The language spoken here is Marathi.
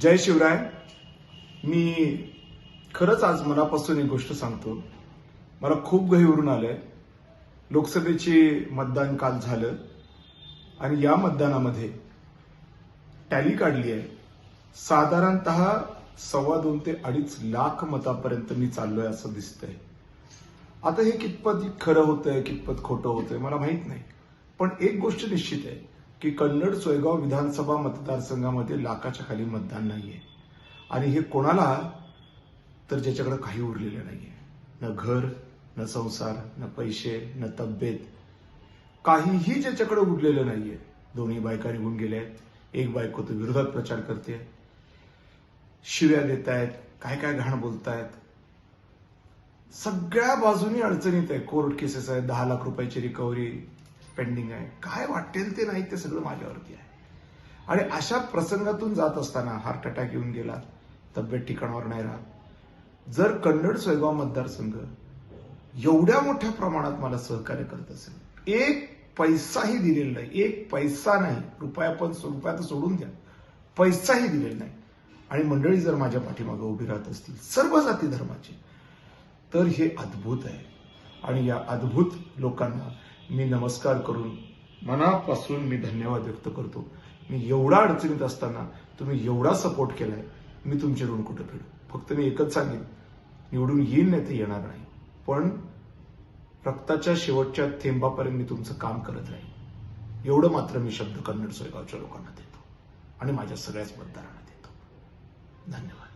जय शिवराय. मी खरंच आज मनापासून एक गोष्ट सांगतो. मला खूप गहीवरून आलंय. लोकसभेचे मतदान काल झालं. आणि या मतदानामध्ये टॅली काढली आहे. साधारणत सव्वा दोन ते अडीच लाख मतापर्यंत मी चाललोय असं दिसतंय. आता हे कितपत खरं होतंय कितपत खोटं होतंय मला माहीत नाही. पण एक गोष्ट निश्चित आहे. की कन्नड सोयगाव विधानसभा मतदारसंघामध्ये लाखाच्या खाली मतदान नाहीये. आणि हे कोणाला? तर ज्याच्याकडे काही उरलेलं नाहीये. न घर न संसार न पैसे न तब्येत. काहीही ज्याच्याकडे उरलेलं नाहीये. दोन्ही बायका निघून गेल्या आहेत एक बायको तर विरोधात प्रचार करते. शिव्या देत आहेत काय काय घाण बोलतायत. सगळ्या बाजूनी अडचणीत आहे. कोर्ट केसेस आहेत. दहा लाख रुपयाची रिकव्हरी पेंडिंग आहे. काय वाटेल ते नाही ते सगळं माझ्यावरती आहे. आणि अशा प्रसंगातून जात असताना हार्ट अटॅक येऊन गेला तब्येत ठिकाणावर नाही राहत. जर कन्नड सोयगाव मतदारसंघ एवढ्या मोठ्या प्रमाणात मला सहकार्य करत असेल एक पैसाही दिलेला नाही एक पैसा नाही रुपया पण रुपया तर सोडून द्या पैसाही दिलेला नाही. आणि मंडळी जर माझ्या पाठीमागे उभी राहत असतील सर्व जाती धर्माची तर हे अद्भुत आहे. आणि या अद्भुत लोकांना मी नमस्कार करून मनापासून मी धन्यवाद व्यक्त करतो. मी एवढा अडचणीत असताना तुम्ही एवढा सपोर्ट केलाय मी तुमचे ऋण कुठं फेडू? फक्त मी एकच सांगेन निवडून येईल नाही ते येणार नाही. पण रक्ताच्या शेवटच्या थेंबापर्यंत मी तुमचं काम करत राहील एवढं मात्र मी शब्द कन्नड सोयगावच्या लोकांना देतो आणि माझ्या सगळ्याच मतदारांना देतो. धन्यवाद.